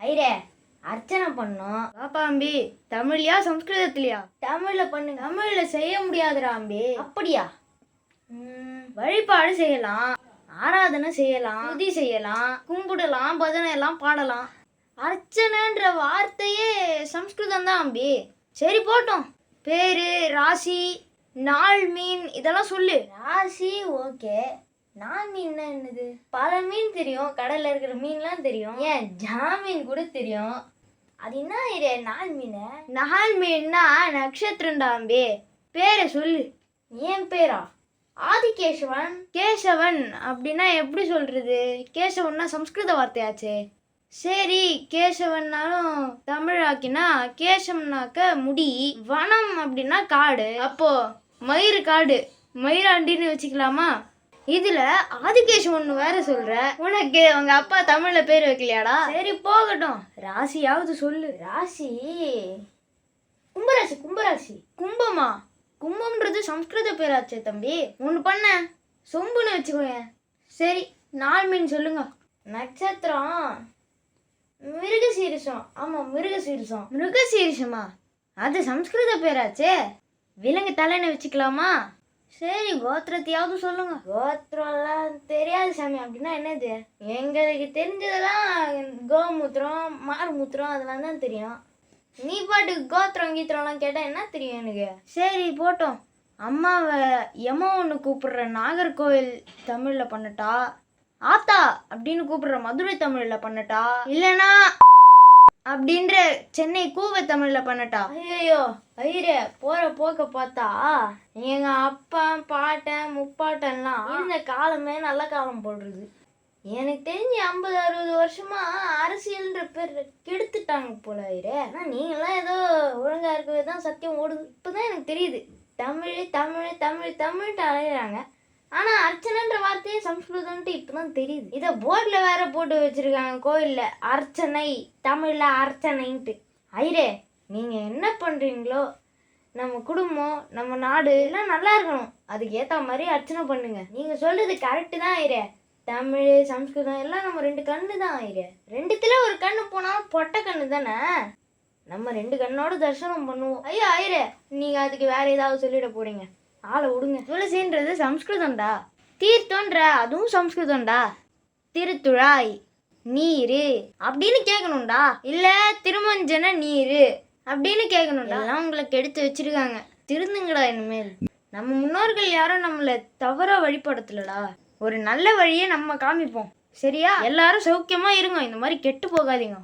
ஐரே அர்ச்சனை பண்ணோம். பாப்பாம்பி தமிழ்லையா சம்ஸ்கிருதத்திலையா? தமிழ்ல பண்ணுங்க. தமிழ்ல செய்ய முடியாதுடா அம்பி. அப்படியா? ம், வழிபாடு செய்யலாம். ஆராதனை செய்யலாம். துதி செய்யலாம். கும்பிடலாம் பஜனை எல்லாம் பாடலாம். அர்ச்சனைன்ற வார்த்தையே சம்ஸ்கிருதம் தான் அம்பி. சரி போட்டோம். பேரு ராசி நாள் மீன் இதெல்லாம் சொல்லு. ராசி ஓகே. நான் மீன்னா என்னது? பல மீன் தெரியும் கடல்ல இருக்கிற மீன்லாம் தெரியும். ஏன்? ஜாமீன் கூட தெரியும். அது என்ன ஐரே நாள் மீன்? நாள் மீன்னா நட்சத்திரம்டா அம்பி பேரை சொல்லு. ஏன் பேரா? ஆதிகேசவன். கேசவன் அப்படின்னா எப்படி சொல்றது? கேசவன்னா சம்ஸ்கிருத வார்த்தையாச்சே. சரி கேசவன்னாலும் தமிழாக்கினா கேசவனாக்க முடி. வனம் அப்படின்னா காடு. அப்போ மயிறு காடு. மயிராண்டின்னு வச்சுக்கலாமா? இதுல ஆதிகேசவன் வேற சொல்ற. உனக்கு உங்க அப்பா தமிழ்ல பேர் வைக்கலையாடா? சரி போகட்டும். ராசியாவது சொல்லு. ராசி? கும்பராசி கும்பராசி. கும்பமா? கும்பம்ன்றது சம்ஸ்கிருத பேராச்சே தம்பி. ஒன்று பண்ண. சொம்புன்னு வச்சுக்கோயேன் சரி நாள் மீன் சொல்லுங்க. நட்சத்திரம். மிருகசீரிசம். ஆமா மிருகசீரிசம். மிருகசீரிஷமா அது சம்ஸ்கிருத பேராச்சே. விலங்கு தலைன்னு வச்சுக்கலாமா? சரி கோத்திரத்தையாவது சொல்லுங்க. கோத்திரம்லாம் தெரியாது சாமி. அப்படின்னா என்னது? எங்களுக்கு தெரிஞ்சதெல்லாம் கோமூத்திரம் மாறுமூத்திரம் அதெல்லாம் தான் தெரியும். நீ பாட்டுக்கு கோத்திரம் கீத்திரம்லாம் கேட்டால் என்ன தெரியும் எனக்கு? சரி போட்டோம். அம்மாவை யம ஒன்று கூப்பிடுற நாகர்கோவில் தமிழில் பண்ணட்டா? ஆத்தா அப்படின்னு கூப்பிடுற மதுரை தமிழில் பண்ணட்டா? இல்லைனா அப்படின்ற சென்னை கூவ தமிழில் பண்ணட்டா? ஐயோ ஐயரே போற போக்க பார்த்தா எங்க அப்பா பாட்டன் முப்பாட்டன்லாம் இந்த காலமே நல்ல காலம் போடுறது எனக்கு தெரிஞ்சு ஐம்பது அறுபது வருஷமா அரசியல்ன்ற பேர் கெடுத்துட்டாங்க போல ஐயரே ஆனா நீங்களாம் ஏதோ ஒழுங்கா இருக்கவே தான் சத்தியம் ஓடுது. இப்பதான் எனக்கு தெரியுது. தமிழ் தமிழ் தமிழ் தமிழ்ட்டு அலையிறாங்க. ஆனால் அர்ச்சனைன்ற வார்த்தையே சம்ஸ்கிருதம்ட்டு இப்பதான் தெரியுது. இதை போர்டில் வேற போட்டு வச்சிருக்காங்க கோயிலில். அர்ச்சனை தமிழில் அர்ச்சனைன்ட்டு. ஐரே நீங்கள் என்ன பண்ணுறீங்களோ நம்ம குடும்பம் நம்ம நாடு எல்லாம் நல்லா இருக்கணும். அதுக்கு ஏற்ற மாதிரி அர்ச்சனை பண்ணுங்க. நீங்கள் சொல்கிறது கரெக்டு தான் ஐரே. தமிழ் சம்ஸ்கிருதம் எல்லாம் நம்ம ரெண்டு கண்ணு தான் ஐரே. ரெண்டுத்துல ஒரு கண்ணு போனாலும் பொட்டை கண்ணு தானே? நம்ம ரெண்டு கண்ணோட தரிசனம் பண்ணுவோம். ஐயோ ஐரே நீங்கள் அதுக்கு வேற ஏதாவது சொல்லிட போறீங்க. ஆளை விடுங்க. துளசின்றது சம்ஸ்கிருதம்டா. தீர்த்தம்ன்ற அதுவும் சம்ஸ்கிருதம்டா. திருத்துழாய் நீரு அப்படின்னு கேட்கணும்டா இல்ல திருமஞ்சன நீரு அப்படின்னு கேட்கணும்டா எல்லாம் உங்களுக்கு எடுத்து வச்சிருக்காங்க. திருந்துங்கடா இனிமேல். நம்ம முன்னோர்கள் யாரும் நம்மளை தவற வழிபடுத்தலடா. ஒரு நல்ல வழியை நம்ம காமிப்போம். சரியா? எல்லாரும் சௌக்கியமா இருங்க. இந்த மாதிரி கெட்டு போகாதீங்க.